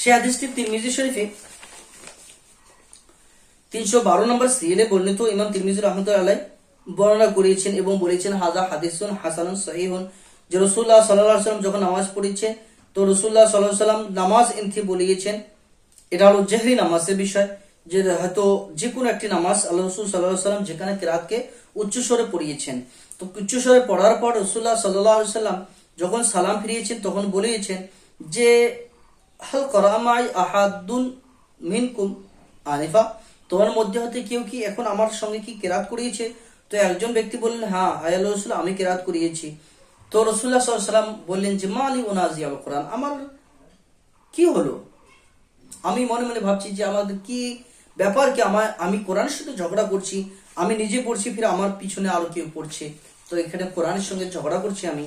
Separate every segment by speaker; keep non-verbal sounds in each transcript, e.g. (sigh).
Speaker 1: সে হাদিসটি তিরমিজি শরীফে তিনশো বারো নম্বর সিএলে বর্ণিত ইমাম তিরমিজি রহমতুল্লাহ বর্ণনা করিয়েছেন এবং বলেছেন হাজা হাদিসুন হাসানুন সহিহুন। যে রসুল্লাহ সাল্লাহ সাল্লাম যখন নামাজ পড়েছে, তো রসুল্লাহ সাল্লাহ সাল্লাম নামাজ এনথি বলিয়েছেন। এটা হলো জেহরি নামাজের বিষয়, যে হয়তো যে কোনো একটি নামাজ আল্লাহ রসুল সাল্লাহ সাল্লাম যেখানে কেরাতকে উচ্চস্বরে পড়িয়েছেন। তো উচ্চস্বরে পড়ার পর রসুল্লাহ সাল্লাহ সাল্লাম যখন সালাম ফিরিয়েছেন, তখন বলিয়েছেন যে হাল করামাই আহাদুন মিনকুম আনিফা তোমার মধ্যে হতে কেউ কি এখন আমার সঙ্গে কি কেরাত করিয়েছে? তো একজন ব্যক্তি বললেন হ্যাঁ আয়াল রসুল, আমি কেরাত করিয়েছি। তো রসুল্লাহ সাল্লাম বললেন যে, মা আলী ওনাজি আল কোরআন, আমার কি হলো? আমি মনে মনে ভাবছি যে আমাদের কি ব্যাপার কি আমার, আমি কোরআনের সাথে ঝগড়া করছি, আমি নিজে পড়ছি, ফির আমার পিছনে আরও কেউ পড়ছে। তো এখানে কোরআনের সঙ্গে ঝগড়া করছি আমি।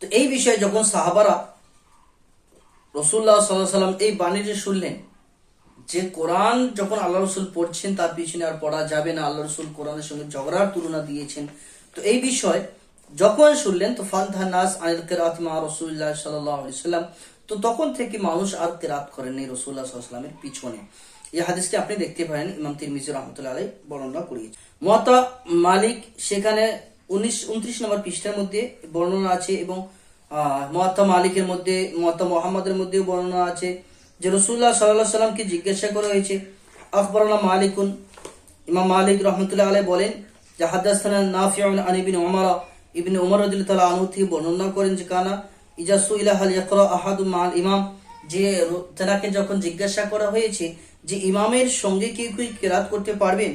Speaker 1: তো এই বিষয়ে যখন সাহাবারা রসুল্লাহ সাল্লাহ সাল্লাম এই বাণীটি শুনলেন। যে কোরআন যখন আল্লাহ রসুল পড়ছেন, তার পিছনে আর পড়া যাবে না। আল্লাহ রসুল কোরআনের সঙ্গে ঝগড়ার তুলনা দিয়েছেন। তো এই বিষয় যখন শুনলেন, তো ফান্থা নাস আনিল কেরাত মা রসুল্লাহ সাল্লাম তো তখন থেকে মানুষ আর কেরাত করেননি রসুল্লাহ সাল্লামের পিছনে। এই হাদিসটি আপনি দেখতে পারেন, ইমাম তিরমিজি রহমতুল্লাহ আলাই বর্ণনা করিয়েছে মতা মালিক সেখানে উনিশ, উনত্রিশ নম্বর পৃষ্ঠার মধ্যে বর্ণনা আছে এবং মহাত্মা মালিকের মধ্যে মহাত্মা মোহাম্মদের মধ্যেও বর্ণনা আছে যে রসুল্লাহ সাল্লাহ সাল্লামকে জিজ্ঞাসা করা হয়েছে আকবরুল্লাহ মালিকুন? ইমাম মালিক রহমতুল্লাহ আলাই বলেন যে হাদাসানা নাফিউন আন ইবিন ওমর ইবিন ওমর রাদিয়াল্লাহু তাআলা আনহু থেকে বর্ণনা করেন যে, কানা ইজাসু ইলা হাল ইয়াকরা আহাদু মাল ইমাম? যে তেনাকে যখন জিজ্ঞাসা করা হয়েছে যে, ইমামের সঙ্গে কি কি কেরাত করতে পারবেন?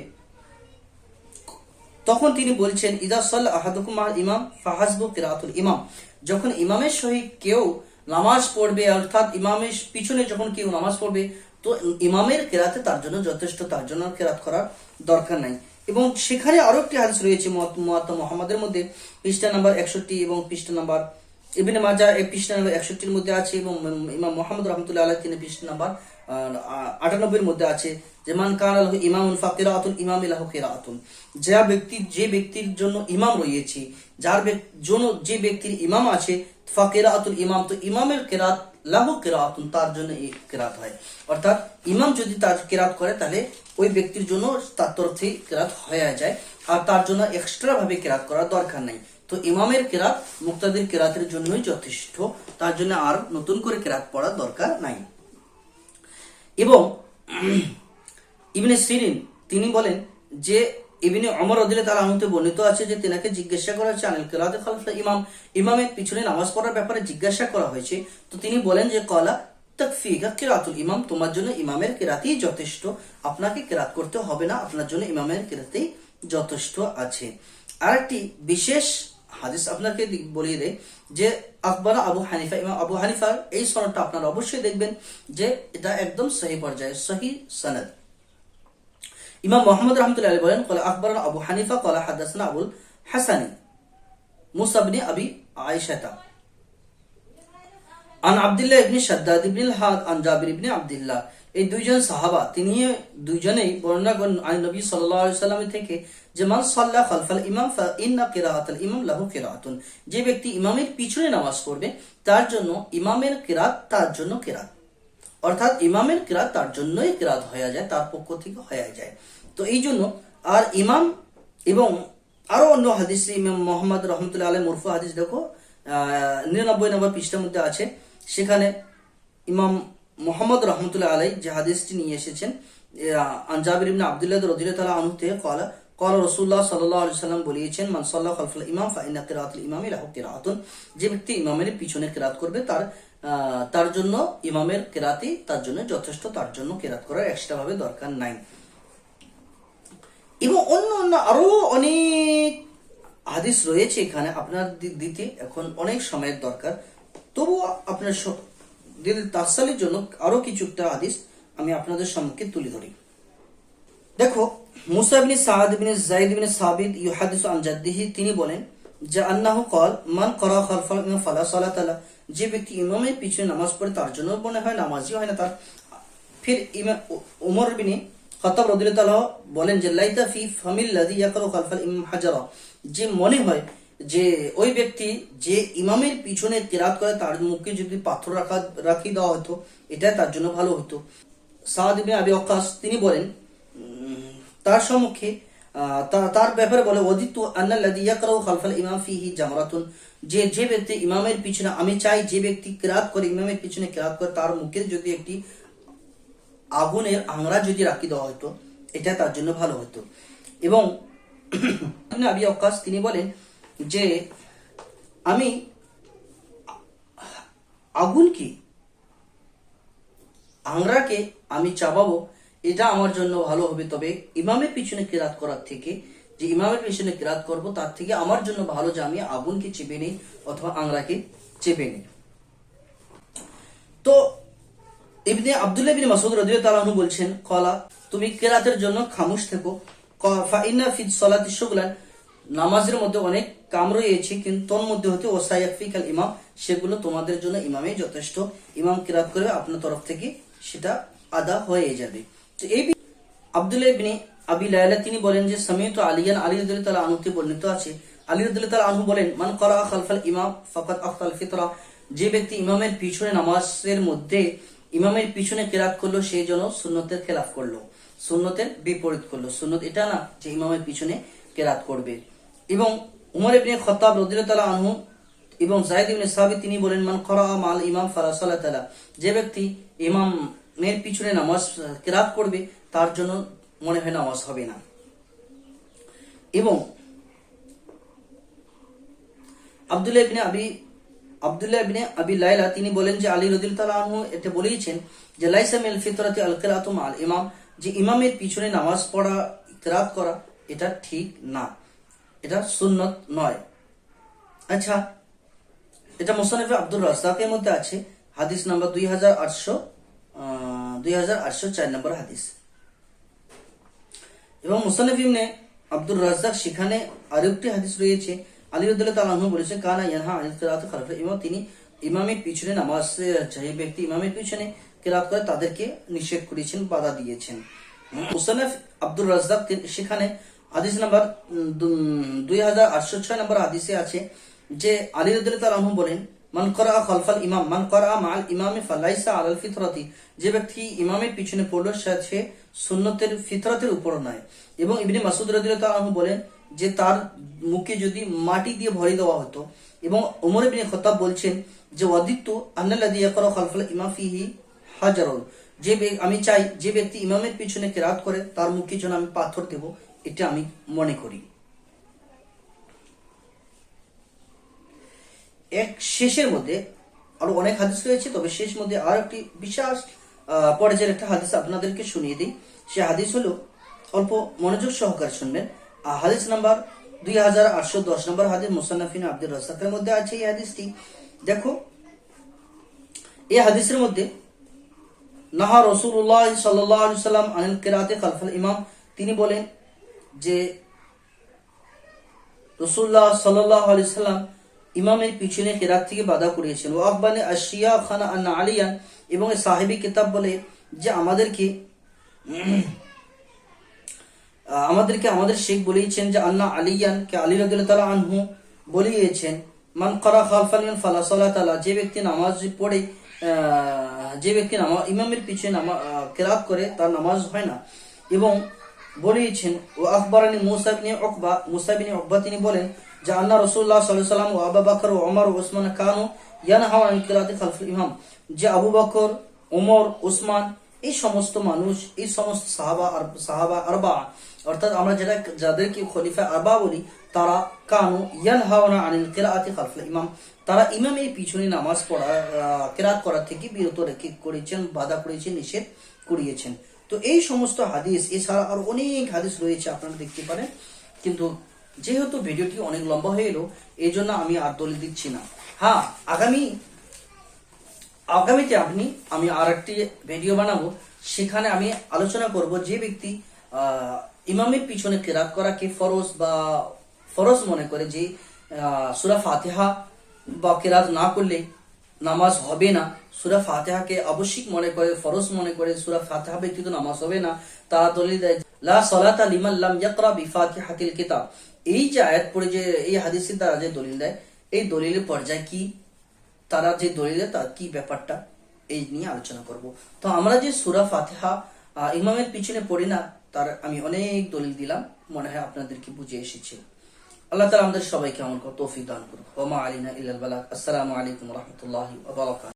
Speaker 1: তখন তিনি বলছেন, ইদা সাল আহাদুকুম ইমাম ফাহাজবু কিরাতুল ইমাম। যখন ইমামের সহিত কেউ নামাজ পড়বে, অর্থাৎ ইমামের পিছনে যখন কেউ নামাজ পড়বে, তো ইমামের কেরাতে তার জন্য যথেষ্ট, তার জন্য কেরাত করার দরকার নাই। এবং সেখানে আরও একটি হাদিস রয়েছে মহাত্মা মোহাম্মদের মধ্যে, পৃষ্ঠা নাম্বার একষট্টি এবং পৃষ্ঠা নাম্বার ইবিনে মাজা এই পৃষ্ঠা নাম্বার একষট্টির মধ্যে আছে এবং ইমাম মোহাম্মদ রহমতুল্লাহ আলাহ তিনি পৃষ্ঠা নাম্বার আটানব্বইয়ের মধ্যে আছে যে, মান কান আলহ ইমাম ফাকিরাতুন ইমাম ইলাহ কিরাতুন। যা ব্যক্তি, যে ব্যক্তির জন্য ইমাম রয়েছে, যার জন্য যে ব্যক্তির ইমাম আছে, ফাকিরাতুল ইমাম, তো ইমামের কেরাত লাহু কেরাতুন, তার জন্য এই কেরাত হয়। অর্থাৎ ইমাম যদি তার কেরাত করে, তাহলে ওই ব্যক্তির জন্য তার তরফ থেকে কেরাত হয়ে যায়। আর তার জন্য এক্সট্রা ভাবে কেরাত করার দরকার নাই। তো ইমামের কেরাত, মুক্তাদের কেরাতের জন্যই যথেষ্ট। তার জন্য আর নতুন করে কেরাত পড়ার দরকার নাই। এবং ইবনে সিরিন, তিনি বলেন যে, ইবিনে অমর রদিলে তালা আহমতে বর্ণিত আছে যে, তেনাকে জিজ্ঞাসা করা হয়েছে আনিল কেরাতে খালফা ইমাম। ইমামের পিছনে নামাজ পড়ার ব্যাপারে জিজ্ঞাসা করা হয়েছে। তো তিনি বলেন যে, কলা তকফিকা কেরাতুল ইমাম, তোমার জন্য ইমামের কেরাতেই যথেষ্ট। আপনাকে কেরাত করতে হবে না, আপনার জন্য ইমামের কেরাতেই যথেষ্ট আছে। আরেকটি বিশেষ হাদিস আপনাকে বলিয়ে দেয় যে আকবর আবু হানিফা, ইমাম আবু হানিফার এই সনদটা আপনারা অবশ্যই দেখবেন যে এটা একদম সহি পর্যায়ে, সহি সনদ। ইমাম মোহাম্মদ রহমতুল্লাহ আলী বলেন, কলা আকবর আবু হানিফা, কলা হাদাসনা আবুল হাসানি মুসাবনি আবি আয়েশাতা। আন আব্দুল্লাহ ইবনি শাদ্দাদ ইবনিল হাদ আন জাবির ইবনি আব্দুল্লাহ। এই দুইজন সাহাবা তিনি দুইজনেই বর্ণনা করেন আন নবী সাল্লামের থেকে যে, মান সাল্লাহ খালফাল ইমাম ইন্না কিরাআতাল ইমাম লাহু কিরাআতুন। যে ব্যক্তি ইমামের পিছনে নামাজ পড়বে, তার জন্য ইমামের কিরাত তার জন্য কিরাত। অর্থাৎ ইমামের কিরাত তার জন্যই কিরাত হয়ে যায়, তার পক্ষ থেকে হয়ে যায়। তো এই জন্য আর ইমাম এবং আরও অন্য হাদিস ইমাম মোহাম্মদ রহমতুল্লাহ আলহ মুরফু হাদিস দেখো নিরানব্বই নম্বর পৃষ্ঠার মধ্যে আছে। সেখানে ইমাম মোহাম্মদ রহমতুল্লাহ আলাই যে হাদিসটি নিয়ে এসেছেন আঞ্জাবির ইবনে আবদুল্লাহ রদিল্লাহ তালা আনহু থেকে কলা কল রসুল্লাহ সাল্লাহ আলু সাল্লাম বলিয়েছেন মানসাল্লাহ খলফুল ইমাম ফাইনা কেরাতুল ইমাম ইলাহ কেরাতুন যে ব্যক্তি ইমামের পিছনে কেরাত করবে, তার তার জন্য ইমামের কেরাতি তার জন্য যথেষ্ট, তার জন্য কেরাত করার এক্সট্রাভাবে দরকার নাই। এবং অন্য অন্য আরও অনেক হাদিস রয়েছে এখানে, আপনার দিতে এখন অনেক সময়ের দরকার। তবুও আপনার দিল তাসালির জন্য আরও কিছুটা হাদিস আমি আপনাদের সম্মুখে তুলে ধরি। দেখো, মুসা ইবনে সাদ সাবিদ ইউহাদিসু আন তিনি বলেন, যে আন্নাহু কল, মান করা খালফাল ইমাম ফালা সালাত আলা যে ব্যক্তি ইমামের পিছনে নামাজ পড়ে তার জন্য মনে হয় নামাজই হয় না, তার ফির ইমাম উমর বিনে খতাব রদিল্লাহ বলেন যে, লাইতা ফি ফামিল লাদি ইয়াকরু খালফাল ইমাম হাজারা, যে মনে হয় যে ওই ব্যক্তি যে ইমামের পিছনে কেরাত করে, তার মুখে যদি পাথর রাখা, রাখি দেওয়া হতো, এটা তার জন্য ভালো হতো। সাদ আবি ওয়াক্কাস তিনি বলেন তার সম্মুখে তার ব্যাপারে বলে অদিত আন্নাল্লাযী ইয়াকরাউ খালফাল ইমাম ফিহি জামরাতুন। যে যে ব্যক্তি ইমামের পিছনে, আমি চাই যে ব্যক্তি কিরাত করে, ইমামের পিছনে কিরাত করে, তার মুখে যদি একটি আগুনের আংরা যদি রাখি দেওয়া হতো, এটা তার জন্য ভালো হতো। এবং (clears throat) আবি ওয়াক্কাস তিনি বলেন যে আমি আগুন কি? আংরাকে আমি চাবাবো এটা আমার জন্য ভালো হবে। তবে ইমামের পিছনে কিরাত করার থেকে, যে ইমামের পিছনে কিরাত করব, তার থেকে আমার জন্য ভালো যে আমি আগুনকে চেপে নিই অথবা আংরাকে চেপে নিই। তো ইবনে আব্দুল্লাহ বিন মাসুদ রাদিয়াল্লাহু তাআলা বলছেন, কলা, তুমি কেরাতের জন্য খামুশ থেকো। ক- ফা ইন্না ফি সলাতি শুগলান। নামাজের মধ্যে অনেক কাম রয়েছে, কিন্তু তোর মধ্যে হতে ওসাইয়াফিকাল ইমাম। সেগুলো তোমাদের জন্য ইমামে যথেষ্ট। ইমাম কিরাত করবে, আপনার তরফ থেকে সেটা আদা হয়ে যাবে। তো এই আব্দুল্লাহ ইবনে আবি লায়লা, তিনি বলেন যে, সামিয়ত আলিয়ান, আলী রাদিয়াল্লাহু তাআলা আনহুতে বর্ণিত আছে। আলী রাদিয়াল্লাহু তাআলা আনহু বলেন, মান করা খালফাল ইমাম ফাকাত আখতাল ফিতরা। যে ব্যক্তি ইমামের পিছনে নামাজের মধ্যে ইমামের পিছনে কেরাত করল সেই জন্য সুন্নতের খেলাফ করল, সুন্নতের বিপরীত করল। সুন্নত এটা না যে ইমামের পিছনে কেরাত করবে। এবং উমর ইবনে খত্তাব রাদিয়াল্লাহু আনহু এবং জায়দ ইবনে সাবিত তিনি বলেন, মান করা মাল ইমাম সালাতালা। যে ব্যক্তি ইমামের পিছনে নামাজ কেরাত করবে, তার জন্য মনে হয় নামাজ হবে না। এবং আব্দুল্লাহ ইবনে আবি, আব্দুল্লাহ ইবনে আবি লাইলা তিনি বলেন যে, আলী রদিল তালা আনহু এটা বলেইছেন যে, লাইসা মিল ফিতরাতি আল কিরাতু মাল ইমাম। যে ইমামের পিছনে নামাজ পড়া, কিরাত করা, এটা ঠিক না। এটা সুন্নত নয়। আচ্ছা এটা মোসানিফে আব্দুর রাজ্জাকের মধ্যে আছে। হাদিস নাম্বার দুই হাজার আটশো দুই হাজার আটশো চার নম্বর হাদিস। এবং মুসানিফ ইবনে আব্দুর রাজ্জাক সেখানে আরেকটি হাদিস রয়েছে। তাআলা বলেছেন, কানা খালফে এবং তিনি ইমামের পিছনে নামাজ যে ব্যক্তি ইমামের পিছনে কিরাত করে তাদেরকে নিষেধ করেছেন, বাধা দিয়েছেন। মুসানিফ আব্দুর রাজ্জাক সেখানে হাদিস নাম্বার দুই হাজার আটশো ছয় নম্বর হাদিসে আছে যে আলী রদুল্লাহ তাআলা বলেন, মান করা খলফাল ইমাম, মান করা মাল ইমামে ফালাইসা আলাল ফিতরাতি। যে ব্যক্তি ইমামের পিছনে পড়ল, সে সুন্নতের ফিতরাতের উপর নয়। এবং ইবনে মাসুদ রাদিয়াল্লাহু তাআলা বলেন যে তার মুখে যদি মাটি দিয়ে ভরে দেওয়া হতো, এবং ওমর ইবনে খত্তাব বলছেন যে ওয়াদিত্য আন্নাল্লাযী ইয়াকরা খালফাল ইমাম ফিহি হাজারুন। যে আমি চাই যে ব্যক্তি ইমামের পিছনে কেরাত করে, তার মুখে যেন আমি পাথর দেব? এটা আমি মনে করি। এক শেষের মধ্যে আরও অনেক হাদিস রয়েছে তবে শেষ মধ্যে আর একটি আহ, পর্যায়ের একটা হাদিস আপনাদেরকে শুনিয়ে দিই। সে হাদিস হলো অল্প মনোযোগ সহকারে শুনবেন। হাদিস নাম্বার দুই হাজার আটশো দশ নম্বর হাদিস মুসান্নাফিন আব্দুল রাসাকের মধ্যে আছে এই হাদিসটি। দেখো এই হাদিসের মধ্যে নাহা রসুল্লাহ সাল্লাহ সাল্লাম আনিল কেরাতে খালফাল ইমাম তিনি বলেন যে রসুল্লাহ সাল্লাহ আলি সাল্লাম ইমামের পিছনে কেরাত থেকে বাধা করিয়েছেন। ও আশিয়া খানা আন্না আলিয়ান এবং সাহেবী কিতাব বলে যে আমাদেরকে আমাদেরকে আমাদের শেখ বলেইছেন যে আন্না আলিয়ান কে আলী রাদিয়াল্লাহু তাআলা আনহু বলিয়েছেন, মান করা খালফাল ইমাম ফালা সালাত আলা যে ব্যক্তি নামাজ পড়ে যে ব্যক্তি নামাজ ইমামের পিছনে নামা কেরাত করে, তার নামাজ হয় না। এবং বলিয়েছেন, ও আকবরানি মুসা বিন উকবা, মুসা বিন তিনি বলেন যে রাসূলুল্লাহ সাল্লাল্লাহু সাল্লাম ও আবু বকর ও ওমর ও ওসমান কানু ইয়ানহাউ আন কিরাতি খালফাল ইমাম। যে আবু বকর ওমর ওসমান এই সমস্ত মানুষ, এই সমস্ত সাহাবা আর, সাহাবা আরবা, অর্থাৎ আমরা যেটা, যাদেরকে খলিফা আরবা বলি, তারা কানু ইয়ান ইয়ানহাউনা আনিল কিরাতি খালফাল ইমাম। তারা ইমামের পিছনে নামাজ পড়া কিরাত করা থেকে বিরত রেখে করেছেন, বাধা করেছেন, নিষেধ করিয়েছেন। তো এই সমস্ত হাদিস, এছাড়া আরও অনেক হাদিস রয়েছে, আপনারা দেখতে পারেন। কিন্তু যেহেতু ভিডিওটি অনেক লম্বা হয়ে এলো, এই জন্য আমি আর দলে দিচ্ছি না। হ্যাঁ আগামী, আগামীতে আপনি, আমি আর একটি ভিডিও বানাবো। সেখানে আমি আলোচনা করব যে ব্যক্তি ইমামের পিছনে কেরাত করাকে ফরজ বা ফরজ মনে করে যে সুরা ফাতিহা বা কেরাত না করলে নামাজ হবে না, সুরা ফাতিহাকে আবশ্যিক মনে করে, ফরজ মনে করে সুরা ফাতিহা ব্যতীত নামাজ হবে না। তারা দলিল দেয়, লা ইয়াকরা কিতাব। এই যে আয়াত পড়ে যে, এই হাদিসের দ্বারা যে দলিল দেয়, এই দলিলের পর্যায় কি? তারা যে দলিল তার কি ব্যাপারটা? এই নিয়ে আলোচনা করব। তো আমরা যে সুরা ফাতিহা ইমামের পিছনে পড়ি না, তার আমি অনেক দলিল দিলাম, মনে হয় আপনাদেরকে বুঝে এসেছে। আল্লাহ তালা আমাদের সবাইকে আমার তৌফিক দান করুক। ওমা আলিনা ইল্লাল বালাক আসসালামু আলাইকুম রহমতুল্লাহি